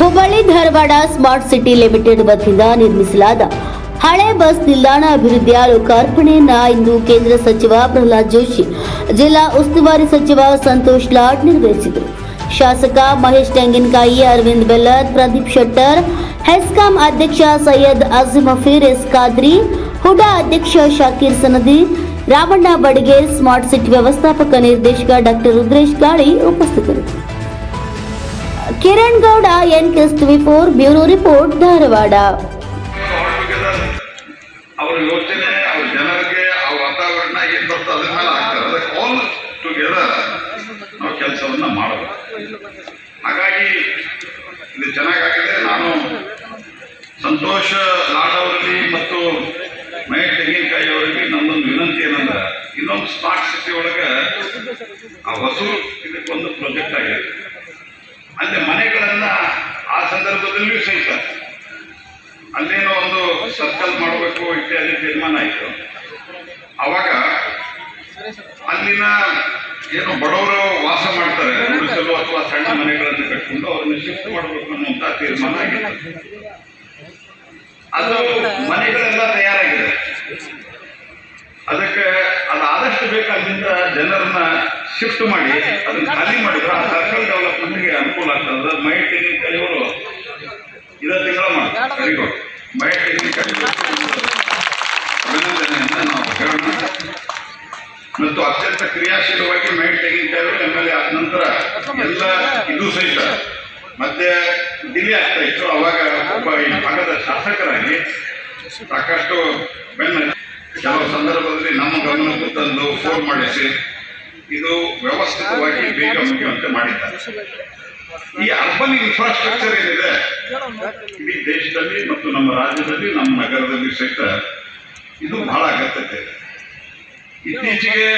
Hubballi Dharwad smart city limited ವತಿಯಿಂದ ನಿರ್ಮಿಸಲಾದ ಹಳೆ ಬಸ್ ನಿಲ್ದಾಣ ಅಭಿವೃದ್ಧಿಯ ಲೋಕಾರ್ಪಣೆಯನ್ನ ಇಂದು ಕೇಂದ್ರ ಸಚಿವ ಪ್ರಹ್ಲಾದ್ ಜೋಶಿ, ಜಿಲ್ಲಾ ಉಸ್ತುವಾರಿ ಸಚಿವ ಸಂತೋಷ್ ಲಾಡ್ ನೆರವೇರಿಸಿದರು ಶಾಸಕ ಮಹೇಶ್ ತೆಂಗಿನಕಾಯಿ, ಅರವಿಂದ್ ಬೆಲ್ಲದ್, ಪ್ರದೀಪ್ ಶೆಟ್ಟರ್, ಹೆಸ್ಕಾಂ ಅಧ್ಯಕ್ಷ ಸೈಯದ್ ಅಜೀಮ್ ಹಫೀರ್ ಎಸ್ ಖಾದ್ರಿ ಹುಡಾ ಅಧ್ಯಕ್ಷ ಶಾಕೀರ್ ಸನದಿ, ರಾಮಣ್ಣ ಬಡಿಗೇರ್ ಸ್ಮಾರ್ಟ್ ಸಿಟಿ ವ್ಯವಸ್ಥಾಪಕ ನಿರ್ದೇಶಕ ಡಾಕ್ಟರ್ ರುದ್ರೇಶ್ ಗಾಳಿ ಉಪಸ್ಥಿತರಿದ್ದರು. Kiran Gowda N KS four, bureau report, Dharwad. ಅವ್ರ ಯೋಚನೆ, ಅವ್ರ ಜನರಿಗೆ ಆ ವಾತಾವರಣ ಏನ್ ಬರ್ತದೆ ಅದ್ರ ಮೇಲೆ ನಾವು ಕೆಲಸವನ್ನ ಮಾಡಬೇಕು ಹಾಗಾಗಿ ಇದು ಚೆನ್ನಾಗಾಗಿದೆ. ನಾನು ಸಂತೋಷ ಲಾಡ್ ಅವರಲ್ಲಿ ಮತ್ತು ಮಹೇಶ್ ತೆಂಗಿನಕಾಯಿ ಅವರಿಗೆ ನಮ್ಮೊಂದು ವಿನಂತಿ ಏನಂದ್ರೆ, ಇನ್ನೊಂದು ಸ್ಮಾರ್ಟ್ ಸಿಟಿ ಒಳಗೆ ಆ ಹೊಸೂರು ಇದಕ್ಕೊಂದು ಪ್ರಾಜೆಕ್ಟ್ ಆಗಿದೆ. ಅಲ್ಲಿ ಮನೆಗಳನ್ನ ಆ ಸಂದರ್ಭದಲ್ಲಿಯೂ ಸಹಿತ ಅಲ್ಲೇನೋ ಒಂದು ಸರ್ಕಲ್ ಮಾಡಬೇಕು ಇತ್ಯಾದಿ ತೀರ್ಮಾನ ಆಯಿತು. ಅವಾಗ ಅಲ್ಲಿನ ಏನು ಬಡವರು ವಾಸ ಮಾಡ್ತಾರೆ, ಗುಡಿಸಲು ಅಥವಾ ಸಣ್ಣ ಮನೆಗಳನ್ನು ಕಟ್ಕೊಂಡು ಅವ್ರನ್ನ ಶಿಫ್ಟ್ ಮಾಡಬೇಕು ಅನ್ನುವಂತ ತೀರ್ಮಾನ ಆಗಿದೆ ಅದು ಮನೆಗಳೆಲ್ಲ ತಯಾರಾಗಿದೆ. ಅದಕ್ಕೆ ಅದು ಆದಷ್ಟು ಅಲ್ಲಿಂದ ಜನರನ್ನ ಶಿಫ್ಟ್ ಮಾಡಿ ಅದನ್ನ ಖಾಲಿ ಮಾಡಿದ್ರೆ ಆ ಸರ್ಕಲ್ ಡೆವಲಪ್ಮೆಂಟ್ಗೆ ಅನುಕೂಲ ಆಗ್ತದೆ. ಮೈಂಡ್ ಟೆಕ್ನಿಕಲ್ ಇವರು ಇದ ತಿಂಗಳ ಮಾಡ್ತಾರೆ ವೆರಿ ಗುಡ್ ಮೈ ತೆಂಗಿನಕಾಯಿ ಅಭಿನಂದನೆಯನ್ನ ನಾವು ಹೇಳೋಣ. ಮತ್ತು ಅತ್ಯಂತ ಕ್ರಿಯಾಶೀಲವಾಗಿ mind technical M L A ಆದ ನಂತರ ಎಲ್ಲ ಇದು ಸಹಿತ ಮತ್ತೆ ಡಿಲೇ ಆಗ್ತಾ ಇತ್ತು. ಅವಾಗ ಒಬ್ಬ ಈ ಭಾಗದ ಶಾಸಕರಾಗಿ ಸಾಕಷ್ಟು ಬೆನ್ನ ಕೆಲವು ಸಂದರ್ಭದಲ್ಲಿ ನಮ್ಮ ಗಮನಕ್ಕೂ ತಂದು ಫೋನ್ ಮಾಡಿಸಿ ಇದು ವ್ಯವಸ್ಥಿತವಾಗಿ ಬೇಗ ಮುಗಿಯುವಂತೆ ಮಾಡಿದ್ದಾರೆ. ಈ ಅರ್ಬನ್ ಇನ್ಫ್ರಾಸ್ಟ್ರಕ್ಚರ್ ಏನಿದೆ ಇಡೀ ದೇಶದಲ್ಲಿ ಮತ್ತು ನಮ್ಮ ರಾಜ್ಯದಲ್ಲಿ ನಮ್ಮ ನಗರದಲ್ಲಿ ಸಹಿತ ಇದು ಬಹಳ ಅಗತ್ಯತೆ ಇದೆ. ಇತ್ತೀಚೆಗೆ